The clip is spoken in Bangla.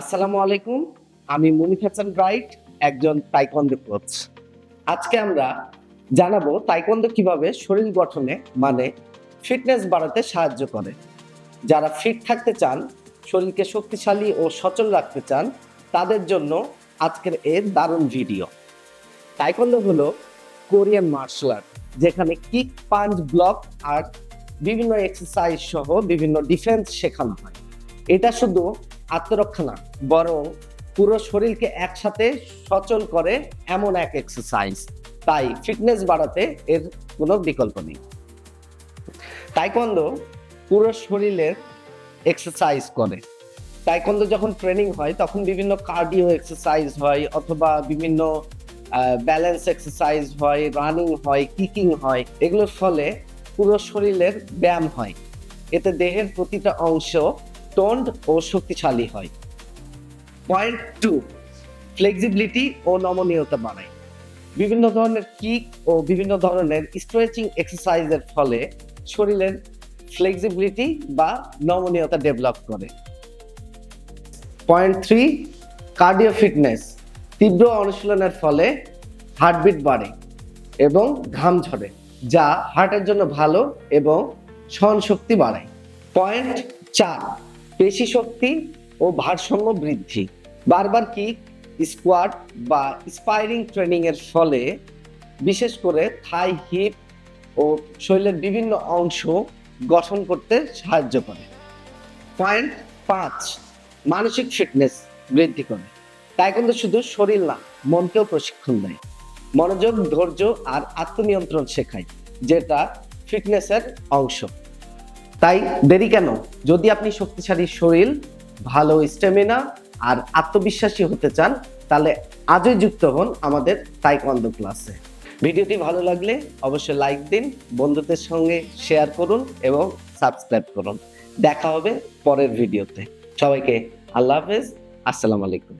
আসসালামু আলাইকুম, আমি মুনিফ হাসান ব্রাইট, একজন তাইকন্দ কোচ। আজকে আমরা জানাব তাইকন্দ কীভাবে শরীর গঠনে মানে ফিটনেস বাড়াতে সাহায্য করে। যারা ফিট থাকতে চান, শরীরকে শক্তিশালী ও সচল রাখতে চান, তাদের জন্য আজকের এর দারুণ ভিডিও। তাইকন্দ হলো কোরিয়ান মার্শাল আর্ট, যেখানে কিক পাঞ্চ ব্লক আর বিভিন্ন এক্সারসাইজ সহ বিভিন্ন ডিফেন্স শেখানো হয়। এটা শুধু আত্মরক্ষা না, বরং পুরো শরীরকে একসাথে সচল করে এমন এক এক্সারসাইজ তাই ফিটনেস বাড়াতে এর কোনো বিকল্প নেই। তাইকন্দ পুরো শরীরের এক্সারসাইজ করে। তাইকন্দ যখন ট্রেনিং হয়, তখন বিভিন্ন কার্ডিও এক্সারসাইজ হয়, অথবা বিভিন্ন ব্যালেন্স এক্সারসাইজ হয় রানিং হয় কিকিং হয়, এগুলোর ফলে পুরো শরীরের ব্যায়াম হয়। এতে দেহের প্রতিটা অংশ টোন্ড ও শক্তিশালী হয়। পয়েন্ট টু ফ্লেক্সিবিলিটি ও নমনীয়তা বাড়ায়। বিভিন্ন ধরনের কিক ও বিভিন্ন ধরনের স্ট্রেচিং এক্সারসাইজের ফলে শরীরের ফ্লেক্সিবিলিটি বা নমনীয়তা ডেভেলপ করে। পয়েন্ট থ্রি কার্ডিও ফিটনেস তীব্র অনুশীলনের ফলে হার্টবিট বাড়ে এবং ঘাম ঝরে, যা হার্টের জন্য ভালো এবং সহনশক্তি বাড়ায়। পয়েন্ট চার পেশি শক্তি ও ভারসাম্য বৃদ্ধি। বারবার কিক স্কোয়াড বা স্পাইরিং ট্রেনিং এর ফলে বিশেষ করে থাই, হিপ ও শরীরের বিভিন্ন অংশ গঠন করতে সাহায্য করে। পয়েন্ট পাঁচ, মানসিক ফিটনেস বৃদ্ধি করে। তাই কিন্তু শুধু শরীর না, মনকেও প্রশিক্ষণ দেয়। মনোযোগ, ধৈর্য আর আত্মনিয়ন্ত্রণ শেখায়, যেটা ফিটনেসের অংশ। তাই দেরি কেন? যদি আপনি শক্তিশালী শরীর, ভালো স্টেমিনা আর আত্মবিশ্বাসী হতে চান, তাহলে আজই যুক্ত হন আমাদের তাইকোয়ান্ডো ক্লাসে ভিডিওটি ভালো লাগলে অবশ্যই লাইক দিন, বন্ধুদের সঙ্গে শেয়ার করুন এবং সাবস্ক্রাইব করুন। দেখা হবে পরের ভিডিওতে। সবাইকে আল্লাহ হাফেজ, আসসালামু আলাইকুম।